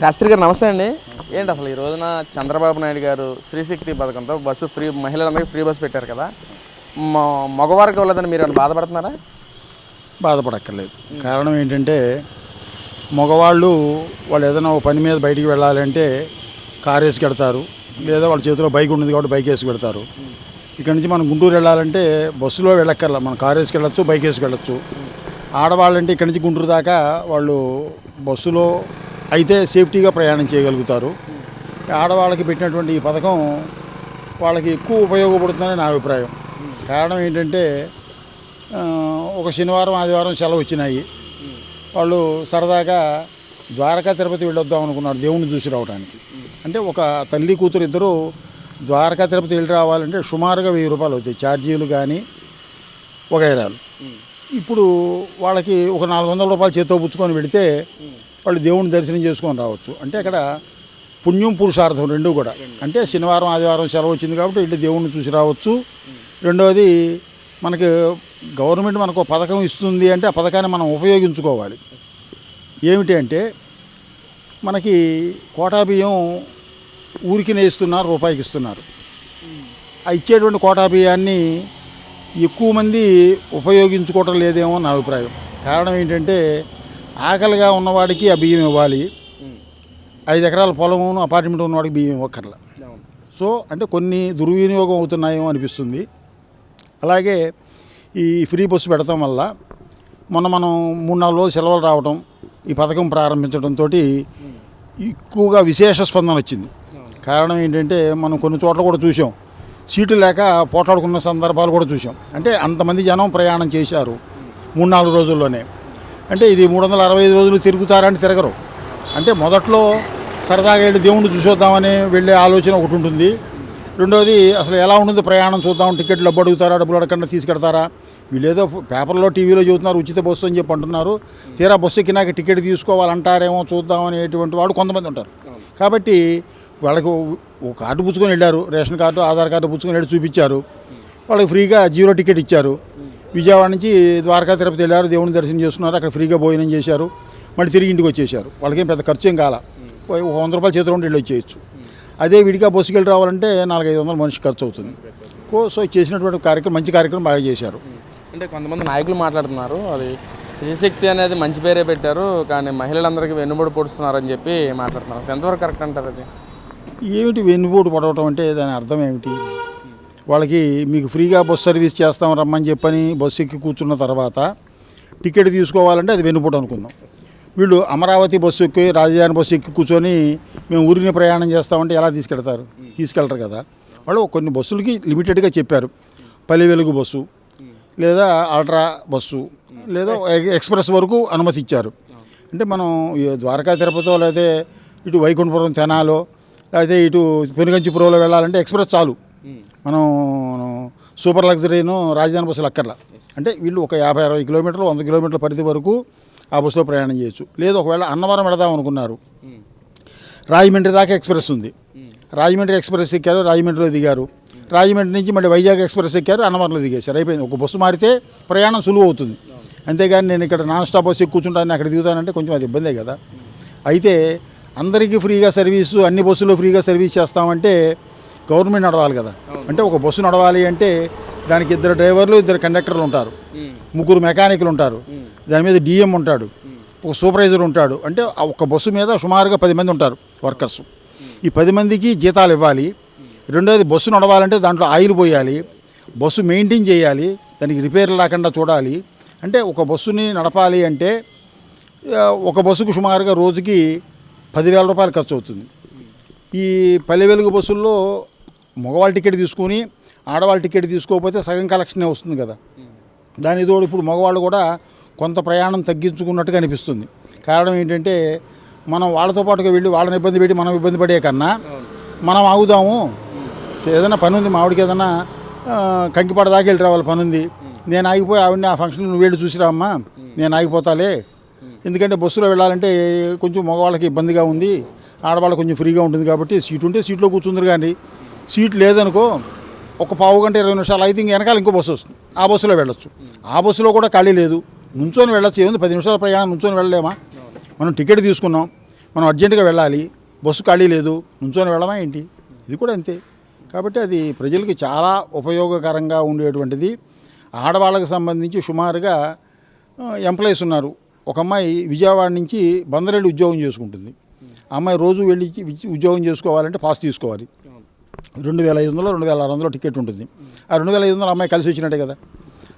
శాస్త్రి గారు నమస్తే అండి. ఏంటి అసలు ఈ రోజున చంద్రబాబు నాయుడు గారు శ్రీశక్తి పథకంతో బస్సు ఫ్రీ మహిళలందరికీ ఫ్రీ బస్సు పెట్టారు కదా. మ- మగవారికి వెళ్ళదని మీరు ఏమైనా బాధపడుతున్నారా? బాధపడక్కర్లేదు. కారణం ఏంటంటే మగవాళ్ళు వాళ్ళు ఏదైనా ఒక పని మీద బయటికి వెళ్ళాలంటే కారు వేసి పెడతారు లేదా వాళ్ళ చేతిలో బైక్ ఉంటుంది కాబట్టి బైక్ వేసి పెడతారు ఇక్కడ నుంచి మనం గుంటూరు వెళ్ళాలంటే బస్సులో వెళ్ళక్కర్లా. మనం కారు వేసుకు వెళ్ళొచ్చు బైక్ వేసుకు వెళ్ళొచ్చు. ఆడవాళ్ళంటే ఇక్కడి నుంచి గుంటూరు దాకా వాళ్ళు బస్సులో అయితే సేఫ్టీగా ప్రయాణం చేయగలుగుతారు. ఆడవాళ్ళకి పెట్టినటువంటి ఈ పథకం వాళ్ళకి ఎక్కువ ఉపయోగపడుతుందని నా అభిప్రాయం. కారణం ఏంటంటే ఒక శనివారం ఆదివారం సెలవు వచ్చినాయి. వాళ్ళు సరదాగా ద్వారకా తిరుపతి వెళ్ళొద్దాం అనుకున్నారు దేవుణ్ణి చూసి రావడానికి అంటే ఒక తల్లి కూతురు ఇద్దరు ద్వారకా తిరుపతి వెళ్ళి రావాలంటే సుమారుగా వెయ్యి రూపాయలు అవుతాయి. ఛార్జీలు కానీ వగైరాలు. ఇప్పుడు వాళ్ళకి ఒక నాలుగు వందల రూపాయలు చేతితో పుచ్చుకొని పెడితే వాళ్ళు దేవుని దర్శనం చేసుకొని రావచ్చు. అంటే అక్కడ పుణ్యం పురుషార్థం రెండు కూడా. అంటే శనివారం ఆదివారం సెలవు వచ్చింది కాబట్టి వెళ్ళి దేవుణ్ణి చూసి రావచ్చు. రెండవది మనకి గవర్నమెంట్ మనకు ఒక పథకం ఇస్తుంది అంటే ఆ పథకాన్ని మనం ఉపయోగించుకోవాలి. ఏమిటి అంటే మనకి కోటా బియ్యం ఊరికినే ఇస్తున్నారు రూపాయికి ఇస్తున్నారు. ఆ ఇచ్చేటువంటి కోటా బియ్యాన్ని ఎక్కువ మంది ఉపయోగించుకోవటం లేదేమో నా అభిప్రాయం. కారణం ఏంటంటే ఆకలిగా ఉన్నవాడికి ఆ బియ్యం ఇవ్వాలి. ఐదు ఎకరాల పొలమును అపార్ట్మెంట్ ఉన్నవాడికి బియ్యం ఇవ్వక్కర్లా. సో అంటే కొన్ని దుర్వినియోగం అవుతున్నాయేమో అనిపిస్తుంది. అలాగే ఈ ఫ్రీ బస్సు పెడతాం వల్ల మొన్న మనం మూడు నాలుగు రోజులు సెలవులు రావడం ఈ పథకం ప్రారంభించడంతో ఎక్కువగా విశేష స్పందన వచ్చింది. కారణం ఏంటంటే మనం కొన్ని చోట్ల కూడా చూసాం సీట్లు లేక పోట్లాడుకున్న సందర్భాలు కూడా చూసాం అంటే అంతమంది జనం ప్రయాణం చేశారు మూడు నాలుగు రోజుల్లోనే. అంటే ఇది మూడు వందల అరవై ఐదు రోజులు తిరుగుతారని తిరగరు. అంటే మొదట్లో సరదాగా వెళ్ళి దేవుణ్ణి చూసొద్దామని వెళ్ళే ఆలోచన ఒకటి ఉంటుంది. రెండోది అసలు ఎలా ఉంటుంది ప్రయాణం చూద్దాం టికెట్లు డబ్బు అడుగుతారా డబ్బులు అడగకుండా తీసుకెడతారా వీళ్ళేదో పేపర్లో టీవీలో చూస్తున్నారు ఉచిత బస్సు అని చెప్పి అంటున్నారు. తీరా బస్సు ఎక్కినాక టికెట్ తీసుకోవాలంటారేమో చూద్దాం అనేటువంటి వాడు కొంతమంది ఉంటారు. కాబట్టి వాళ్ళకు ఒక కార్డు పుచ్చుకొని వెళ్ళారు రేషన్ కార్డు ఆధార్ కార్డు పుచ్చుకొని వెళ్ళి చూపించారు. వాళ్ళకి ఫ్రీగా జీరో టికెట్ ఇచ్చారు. విజయవాడ నుంచి ద్వారకా తిరుపతి వెళ్ళారు దేవుని దర్శనం చేసుకున్నారు అక్కడ ఫ్రీగా భోజనం చేశారు మళ్ళీ తిరిగి ఇంటికి వచ్చేసారు వాళ్ళకేం పెద్ద ఖర్చు ఏం కాల. ఒక వంద రూపాయలు చేతిలో ఉండి వెళ్ళి వచ్చేయచ్చు. అదే విడిగా బస్సుకి వెళ్ళి రావాలంటే నాలుగైదు వందలు మనిషి ఖర్చు అవుతుంది. కో సో చేసినటువంటి కార్యక్రమం మంచి కార్యక్రమం బాగా చేశారు. అంటే కొంతమంది నాయకులు మాట్లాడుతున్నారు అది శ్రీశక్తి అనేది మంచి పేరే పెట్టారు కానీ మహిళలందరికీ వెన్నుబడి పొడుస్తున్నారని చెప్పి మాట్లాడుతున్నారు. ఎంతవరకు కరెక్ట్ అంటారు అది? ఏమిటి వెన్నుపోటు పడవటం అంటే దాని అర్థం ఏమిటి? వాళ్ళకి మీకు ఫ్రీగా బస్ సర్వీస్ చేస్తాం రమ్మని చెప్పని బస్సు ఎక్కి కూర్చున్న తర్వాత టికెట్ తీసుకోవాలంటే అది వెనుపూట అనుకుందాం. వీళ్ళు అమరావతి బస్సు ఎక్కి రాజధాని బస్సు ఎక్కి కూర్చొని మేము ఊరిని ప్రయాణం చేస్తామంటే ఎలా తీసుకెళ్తారు? తీసుకెళ్తారు కదా. వాళ్ళు కొన్ని బస్సులకి లిమిటెడ్గా చెప్పారు. పల్లె వెలుగు బస్సు లేదా అల్ట్రా బస్సు లేదా ఎక్స్ప్రెస్ వరకు అనుమతి ఇచ్చారు అంటే మనం ద్వారకా తిరుపతిలో లేదా ఇటు వైకుంఠపురం తెనాలో లేకపోతే ఇటు పెనుగంచిపురంలో వెళ్ళాలంటే ఎక్స్ప్రెస్ చాలు. మనం సూపర్ లగ్జరీను రాజధాని బస్సులు అక్కర్లా. అంటే వీళ్ళు ఒక యాభై అరవై కిలోమీటర్లు వంద కిలోమీటర్ల పరిధి వరకు ఆ బస్సులో ప్రయాణం చేయొచ్చు. లేదు ఒకవేళ అన్నవరం పెడదాం అనుకున్నారు. రాజమండ్రి దాకా ఎక్స్ప్రెస్ ఉంది. రాజమండ్రి ఎక్స్ప్రెస్ ఎక్కారు రాజమండ్రిలో దిగారు. రాజమండ్రి నుంచి మళ్ళీ వైజాగ్ ఎక్స్ప్రెస్ ఎక్కారు అన్నవరంలో దిగేశారు. అయిపోయింది. ఒక బస్సు మారితే ప్రయాణం సులువు అవుతుంది. అంతేగాని నేను ఇక్కడ నాన్ స్టాప్ బస్సు కూర్చుంటాను అక్కడ దిగుతానంటే కొంచెం అది ఇబ్బందే కదా. అయితే అందరికీ ఫ్రీగా సర్వీసు అన్ని బస్సులు ఫ్రీగా సర్వీస్ చేస్తామంటే గవర్నమెంట్ నడవాలి కదా. అంటే ఒక బస్సు నడవాలి అంటే దానికి ఇద్దరు డ్రైవర్లు ఇద్దరు కండక్టర్లు ఉంటారు. ముగ్గురు మెకానిక్లు ఉంటారు. దాని మీద డిఎం ఉంటాడు. ఒక సూపర్వైజర్ ఉంటాడు. అంటే ఆ ఒక్క బస్సు మీద సుమారుగా పది మంది ఉంటారు వర్కర్స్. ఈ పది మందికి జీతాలు ఇవ్వాలి. రెండోది బస్సు నడవాలంటే దాంట్లో ఆయిల్ పోయాలి. బస్సు మెయింటైన్ చేయాలి. దానికి రిపేర్ లేకుండా చూడాలి. అంటే ఒక బస్సుని నడపాలి అంటే ఒక బస్సుకు సుమారుగా రోజుకి పదివేల రూపాయలు ఖర్చు అవుతుంది. ఈ పల్లె వెలుగు బస్సుల్లో మగవాళ్ళ టికెట్ తీసుకొని ఆడవాళ్ళ టికెట్ తీసుకోకపోతే సగం కలెక్షనే వస్తుంది కదా. దాని తోడు ఇప్పుడు మగవాళ్ళు కూడా కొంత ప్రయాణం తగ్గించుకున్నట్టుగా అనిపిస్తుంది. కారణం ఏంటంటే మనం వాళ్ళతో పాటుగా వెళ్ళి వాళ్ళని ఇబ్బంది పెట్టి మనం ఇబ్బంది పడే కన్నా మనం ఆగుదాము. ఏదైనా పని ఉంది మావిడికి ఏదైనా కంకిపాడ దాకా వెళ్ళి రావాలి పని ఉంది నేను ఆగిపోయి ఆవిడని ఆ ఫంక్షన్ నువ్వు వెళ్ళి చూసిరామ్మా నేను ఆగిపోతాలే. ఎందుకంటే బస్సులో వెళ్ళాలంటే కొంచెం మగవాళ్ళకి ఇబ్బందిగా ఉంది. ఆడవాళ్ళకి కొంచెం ఫ్రీగా ఉంటుంది కాబట్టి సీట్ ఉంటే సీట్లో కూర్చుందరు కానీ సీట్ లేదనుకో ఒక పావు గంట ఇరవై నిమిషాలు అయితే ఇంక వెనకాల ఇంకో బస్సు వస్తుంది. ఆ బస్సులో వెళ్ళొచ్చు. ఆ బస్సులో కూడా ఖాళీ లేదు. నుంచొని వెళ్ళొచ్చు. ఏముంది? పది నిమిషాల ప్రయాణం నుంచొని వెళ్ళలేమా? మనం టికెట్ తీసుకున్నాం. మనం అర్జెంటుగా వెళ్ళాలి. బస్సు ఖాళీ లేదు. నుంచొని వెళ్ళమా ఏంటి? ఇది కూడా అంతే. కాబట్టి అది ప్రజలకి చాలా ఉపయోగకరంగా ఉండేటువంటిది. ఆడవాళ్ళకి సంబంధించి సుమారుగా ఎంప్లాయీస్ ఉన్నారు. ఒక అమ్మాయి విజయవాడ నుంచి బందరెళ్ళి ఉద్యోగం చేసుకుంటుంది. ఆ అమ్మాయి రోజు వెళ్ళి ఉద్యోగం చేసుకోవాలంటే పాస్ తీసుకోవాలి. రెండు వేల ఐదు వందలు రెండు వేల ఆరు వందలు టికెట్ ఉంటుంది. ఆ రెండు వేల ఐదు వందలు అమ్మాయి కలిసి వచ్చినట్టే కదా.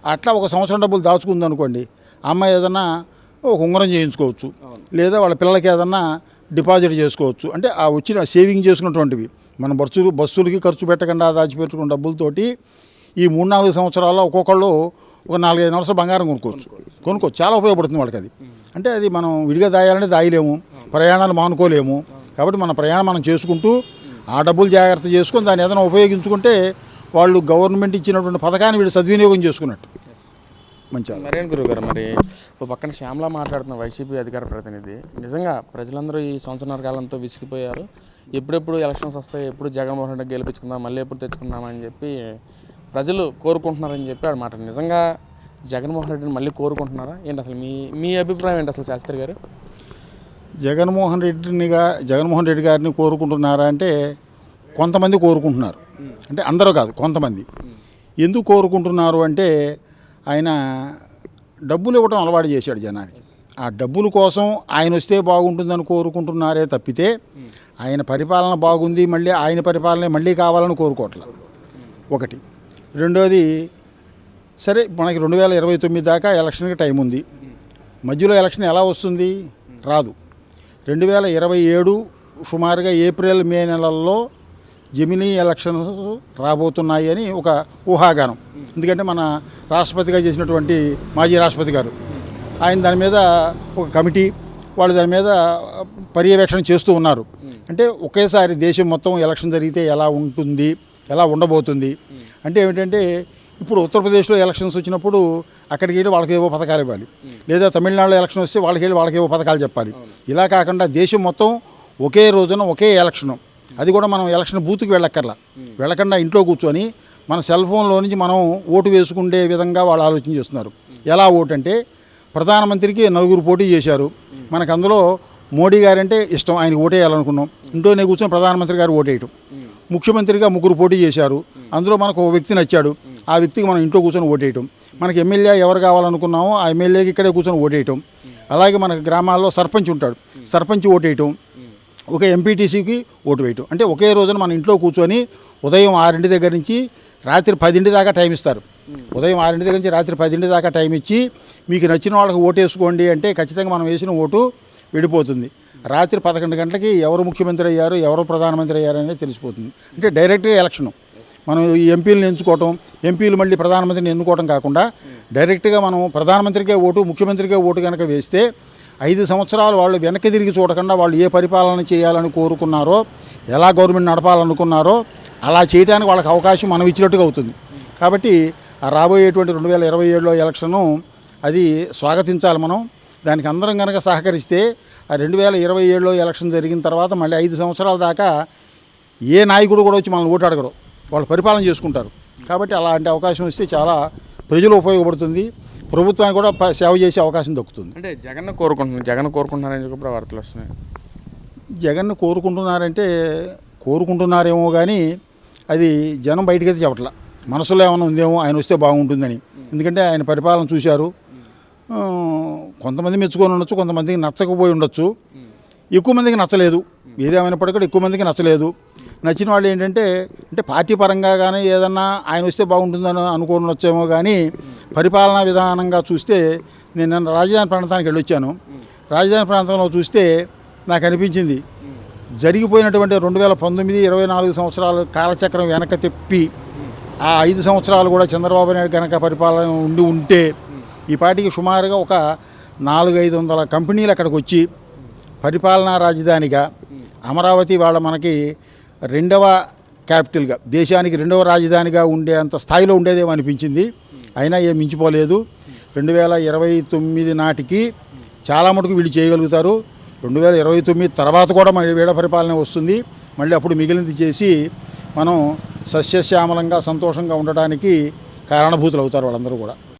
అట్లా ఒక సంవత్సరం డబ్బులు దాచుకుంది అనుకోండి అమ్మాయి ఏదన్నా ఒక ఉంగరం చేయించుకోవచ్చు లేదా వాళ్ళ పిల్లలకి ఏదన్నా డిపాజిట్ చేసుకోవచ్చు. అంటే ఆ వచ్చిన సేవింగ్ చేసుకున్నటువంటివి. మనం బస్సులు బస్సులకి ఖర్చు పెట్టకుండా దాచిపెట్టుకున్న డబ్బులతోటి ఈ మూడు నాలుగు సంవత్సరాల్లో ఒక్కొక్కళ్ళు ఒక నాలుగైదు సంవత్సరాలు బంగారం కొనుక్కోవచ్చు. కొనుక్కోవచ్చు. చాలా ఉపయోగపడుతుంది వాళ్ళకి అది. అంటే అది మనం విడిగా దాయాలంటే దాయలేము ప్రయాణాలు మానుకోలేము. కాబట్టి మన ప్రయాణం మనం చేసుకుంటూ ఆ డబ్బులు జాగ్రత్త చేసుకొని దాన్ని ఏదైనా ఉపయోగించుకుంటే వాళ్ళు గవర్నమెంట్ ఇచ్చినటువంటి పథకాన్ని వీళ్ళు సద్వినియోగం చేసుకున్నట్టు. మంచి మరేం గురువు గారు మరి? ఓ పక్కన శ్యామలా మాట్లాడుతున్న వైసీపీ అధికార ప్రతినిధి నిజంగా ప్రజలందరూ ఈ సంవత్సరాల కాలంతో విసిగిపోయారు. ఎప్పుడెప్పుడు ఎలక్షన్స్ వస్తాయి ఎప్పుడు జగన్మోహన్ రెడ్డి గెలిపించుకుందాం మళ్ళీ ఎప్పుడు తెచ్చుకుందామని చెప్పి ప్రజలు కోరుకుంటున్నారని చెప్పి ఆడ మాట. నిజంగా జగన్మోహన్ రెడ్డిని మళ్ళీ కోరుకుంటున్నారా? ఏంటి అసలు మీ మీ అభిప్రాయం ఏంటి అసలు శాస్త్రి గారు? జగన్మోహన్ రెడ్డినిగా జగన్మోహన్ రెడ్డి గారిని కోరుకుంటున్నారా అంటే కొంతమంది కోరుకుంటున్నారు. అంటే అందరూ కాదు కొంతమంది. ఎందుకు కోరుకుంటున్నారు అంటే ఆయన డబ్బులు ఇవ్వడం అలవాటు చేశాడు జనానికి. ఆ డబ్బుల కోసం ఆయన వస్తే బాగుంటుందని కోరుకుంటున్నారే తప్పితే ఆయన పరిపాలన బాగుంది మళ్ళీ ఆయన పరిపాలన మళ్ళీ కావాలని కోరుకోవట్లేదు ఒకటి. రెండోది సరే మనకి రెండు వేల ఇరవై తొమ్మిది దాకా ఎలక్షన్కి టైం ఉంది. మధ్యలో ఎలక్షన్ ఎలా వస్తుంది? రాదు. రెండు వేల ఇరవై ఏడు సుమారుగా ఏప్రిల్ మే నెలల్లో జమినీ ఎలక్షన్స్ రాబోతున్నాయి అని ఒక ఊహాగానం. ఎందుకంటే మన రాష్ట్రపతిగా చేసినటువంటి మాజీ రాష్ట్రపతి గారు ఆయన దాని మీద ఒక కమిటీ వాళ్ళు దాని మీద పర్యవేక్షణ చేస్తూ ఉన్నారు. అంటే ఒకేసారి దేశం మొత్తం ఎలక్షన్ జరిగితే ఎలా ఉంటుంది ఎలా ఉండబోతుంది? అంటే ఏమిటంటే ఇప్పుడు ఉత్తరప్రదేశ్లో ఎలక్షన్స్ వచ్చినప్పుడు అక్కడికి వెళ్ళి వాళ్ళకి ఏవో పథకాలు ఇవ్వాలి. లేదా తమిళనాడులో ఎలక్షన్ వస్తే వాళ్ళకి వెళ్ళి వాళ్ళకి ఏవో పథకాలు చెప్పాలి. ఇలా కాకుండా దేశం మొత్తం ఒకే రోజున ఒకే ఎలక్షన్. అది కూడా మనం ఎలక్షన్ బూత్కి వెళ్ళక్కర్లా. వెళ్ళకుండా ఇంట్లో కూర్చొని మన సెల్ ఫోన్లో నుంచి మనం ఓటు వేసుకునే విధంగా వాళ్ళు ఆలోచన చేస్తున్నారు. ఎలా ఓటు అంటే ప్రధానమంత్రికి నలుగురు పోటీ చేశారు. మనకు అందులో మోడీ గారంటే ఇష్టం. ఆయనకి ఓటేయాలనుకున్నాం ఇంట్లోనే కూర్చొని ప్రధానమంత్రి గారు ఓటేయటం. ముఖ్యమంత్రిగా ముగ్గురు పోటీ చేశారు. అందులో మనకు ఒక వ్యక్తి నచ్చాడు. ఆ వ్యక్తికి మనం ఇంట్లో కూర్చొని ఓటేయటం. మనకి ఎమ్మెల్యే ఎవరు కావాలనుకున్నామో ఆ ఎమ్మెల్యేకి ఇక్కడే కూర్చొని ఓటేయటం. అలాగే మనకు గ్రామాల్లో సర్పంచ్ ఉంటాడు. సర్పంచ్ ఓటేయటం. ఒక ఎంపీటీసీకి ఓటు వేయటం. అంటే ఒకే రోజున మన ఇంట్లో కూర్చొని ఉదయం ఆరింటి దగ్గర నుంచి రాత్రి పదింటి దాకా టైం ఇస్తారు. ఉదయం ఆరింటి దగ్గర నుంచి రాత్రి పదింటి దాకా టైం ఇచ్చి మీకు నచ్చిన వాళ్ళకి ఓటు వేసుకోండి అంటే ఖచ్చితంగా మనం వేసిన ఓటు విడిపోతుంది. రాత్రి పదకొండు గంటలకి ఎవరు ముఖ్యమంత్రి అయ్యారు ఎవరు ప్రధానమంత్రి అయ్యారు అనేది తెలిసిపోతుంది. అంటే డైరెక్ట్గా ఎలక్షన్. మనం ఈ ఎంపీలను ఎంచుకోవటం ఎంపీలు మళ్ళీ ప్రధానమంత్రిని ఎన్నుకోవటం కాకుండా డైరెక్ట్గా మనం ప్రధానమంత్రికే ఓటు ముఖ్యమంత్రికే ఓటు కనుక వేస్తే ఐదు సంవత్సరాలు వాళ్ళు వెనక్కి తిరిగి చూడకుండా వాళ్ళు ఏ పరిపాలన చేయాలని కోరుకున్నారో ఎలా గవర్నమెంట్ నడపాలనుకున్నారో అలా చేయడానికి వాళ్ళకి అవకాశం మనం ఇచ్చినట్టుగా అవుతుంది. కాబట్టి రాబోయేటువంటి రెండు వేల ఇరవై ఏడులో ఎలక్షను అది స్వాగతించాలి మనం. దానికి అందరం కనుక సహకరిస్తే ఆ రెండు వేల ఇరవై ఏడులో ఎలక్షన్ జరిగిన తర్వాత మళ్ళీ ఐదు సంవత్సరాల దాకా ఏ నాయకుడు కూడా వచ్చి మనల్ని ఓటాడగడు వాళ్ళు పరిపాలన చేసుకుంటారు. కాబట్టి అలాంటి అవకాశం ఇస్తే చాలా ప్రజలు ఉపయోగపడుతుంది. ప్రభుత్వానికి కూడా సేవ చేసే అవకాశం దక్కుతుంది. అంటే జగన్ కోరుకుంటున్నారు. జగన్ కోరుకుంటున్నారని చెప్పి వార్తలు వస్తున్నాయి. జగన్ కోరుకుంటున్నారంటే కోరుకుంటున్నారేమో కానీ అది జనం బయటకైతే చెప్పట్లా. మనసులో ఏమైనా ఉందేమో ఆయన వస్తే బాగుంటుందని. ఎందుకంటే ఆయన పరిపాలన చూశారు. కొంతమంది మెచ్చుకొని ఉండొచ్చు కొంతమందికి నచ్చకపోయి ఉండొచ్చు. ఎక్కువ మందికి నచ్చలేదు. ఏదేమైనప్పటికీ కూడా ఎక్కువ మందికి నచ్చలేదు. నచ్చిన వాళ్ళు ఏంటంటే అంటే పార్టీ పరంగా కానీ ఏదన్నా ఆయన వస్తే బాగుంటుందని అనుకోని వచ్చేమో కానీ పరిపాలనా విధానంగా చూస్తే నేను నిన్న రాజధాని ప్రాంతానికి వెళ్ళొచ్చాను. రాజధాని ప్రాంతంలో చూస్తే నాకు అనిపించింది జరిగిపోయినటువంటి రెండు వేల పంతొమ్మిది ఇరవై నాలుగు సంవత్సరాలు కాలచక్రం వెనక తిప్పి ఆ ఐదు సంవత్సరాలు కూడా చంద్రబాబు నాయుడు కనుక పరిపాలన ఉండి ఉంటే ఈ పార్టీకి సుమారుగా ఒక నాలుగు ఐదు వందల కంపెనీలు అక్కడికి వచ్చి పరిపాలనా రాజధానిగా అమరావతి వాళ్ళ మనకి రెండవ క్యాపిటల్గా దేశానికి రెండవ రాజధానిగా ఉండే అంత స్థాయిలో ఉండేదేమో అనిపించింది. అయినా ఏం మించిపోలేదు. రెండు వేల ఇరవై తొమ్మిది నాటికి చాలా మటుకు వీళ్ళు చేయగలుగుతారు. రెండు వేల ఇరవై తొమ్మిది తర్వాత కూడా మళ్ళీ వీడ పరిపాలన వస్తుంది. మళ్ళీ అప్పుడు మిగిలింది చేసి మనం సస్యశ్యామలంగా సంతోషంగా ఉండటానికి కారణభూతులు అవుతారు వాళ్ళందరూ కూడా.